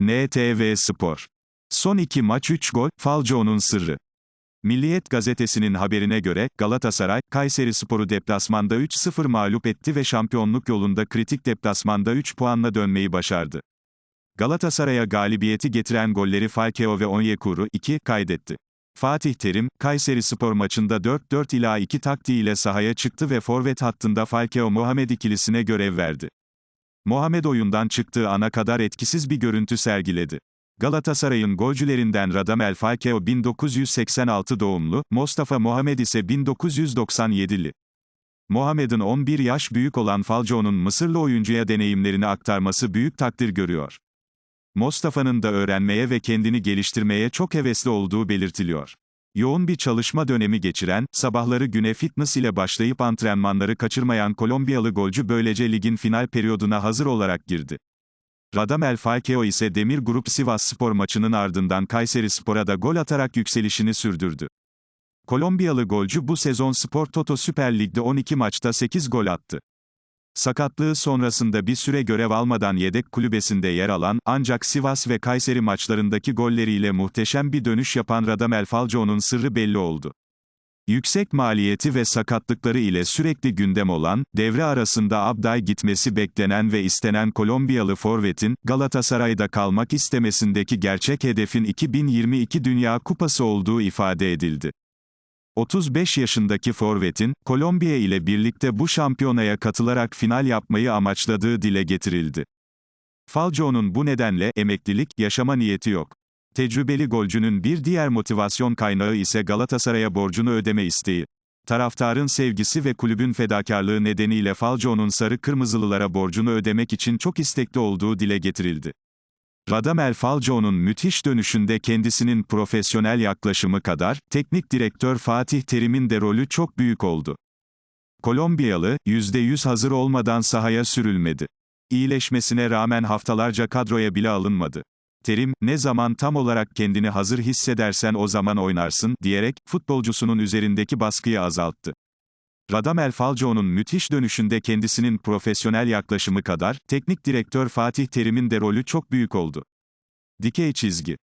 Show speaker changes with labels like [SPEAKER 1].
[SPEAKER 1] NTV Spor. Son iki maç 3 gol, Falcao'nun sırrı. Milliyet gazetesinin haberine göre, Galatasaray, Kayseri Sporu deplasmanda 3-0 mağlup etti ve şampiyonluk yolunda kritik deplasmanda 3 puanla dönmeyi başardı. Galatasaray'a galibiyeti getiren golleri Falcao ve Onyekuru 2 kaydetti. Fatih Terim, Kayseri Spor maçında 4-4 ila 2 taktiğiyle sahaya çıktı ve forvet hattında Falcao Muhammed ikilisine görev verdi. Muhammed oyundan çıktığı ana kadar etkisiz bir görüntü sergiledi. Galatasaray'ın golcülerinden Radamel Falcao 1986 doğumlu, Mustafa Muhammed ise 1997'li. Muhammed'in 11 yaş büyük olan Falcao'nun Mısırlı oyuncuya deneyimlerini aktarması büyük takdir görüyor. Mustafa'nın da öğrenmeye ve kendini geliştirmeye çok hevesli olduğu belirtiliyor. Yoğun bir çalışma dönemi geçiren, sabahları güne fitness ile başlayıp antrenmanları kaçırmayan Kolombiyalı golcü böylece ligin final periyoduna hazır olarak girdi. Radamel Falcao ise Demir Grup Sivas Spor maçının ardından Kayseri Spor'a da gol atarak yükselişini sürdürdü. Kolombiyalı golcü bu sezon Spor Toto Süper Lig'de 12 maçta 8 gol attı. Sakatlığı sonrasında bir süre görev almadan yedek kulübesinde yer alan, ancak Sivas ve Kayseri maçlarındaki golleriyle muhteşem bir dönüş yapan Radamel Falcao'nun sırrı belli oldu. Yüksek maliyeti ve sakatlıkları ile sürekli gündem olan, devre arasında Abday gitmesi beklenen ve istenen Kolombiyalı forvetin, Galatasaray'da kalmak istemesindeki gerçek hedefin 2022 Dünya Kupası olduğu ifade edildi. 35 yaşındaki forvetin, Kolombiya ile birlikte bu şampiyonaya katılarak final yapmayı amaçladığı dile getirildi. Falcao'nun bu nedenle, emeklilik, yaşama niyeti yok. Tecrübeli golcünün bir diğer motivasyon kaynağı ise Galatasaray'a borcunu ödeme isteği. Taraftarın sevgisi ve kulübün fedakarlığı nedeniyle Falcao'nun sarı kırmızılılara borcunu ödemek için çok istekli olduğu dile getirildi. Radamel Falcao'nun müthiş dönüşünde kendisinin profesyonel yaklaşımı kadar, teknik direktör Fatih Terim'in de rolü çok büyük oldu. Kolombiyalı, %100 hazır olmadan sahaya sürülmedi. İyileşmesine rağmen haftalarca kadroya bile alınmadı. Terim, ne zaman tam olarak kendini hazır hissedersen o zaman oynarsın, diyerek, futbolcusunun üzerindeki baskıyı azalttı. Radamel Falcao'nun müthiş dönüşünde kendisinin profesyonel yaklaşımı kadar, teknik direktör Fatih Terim'in de rolü çok büyük oldu. Dikey çizgi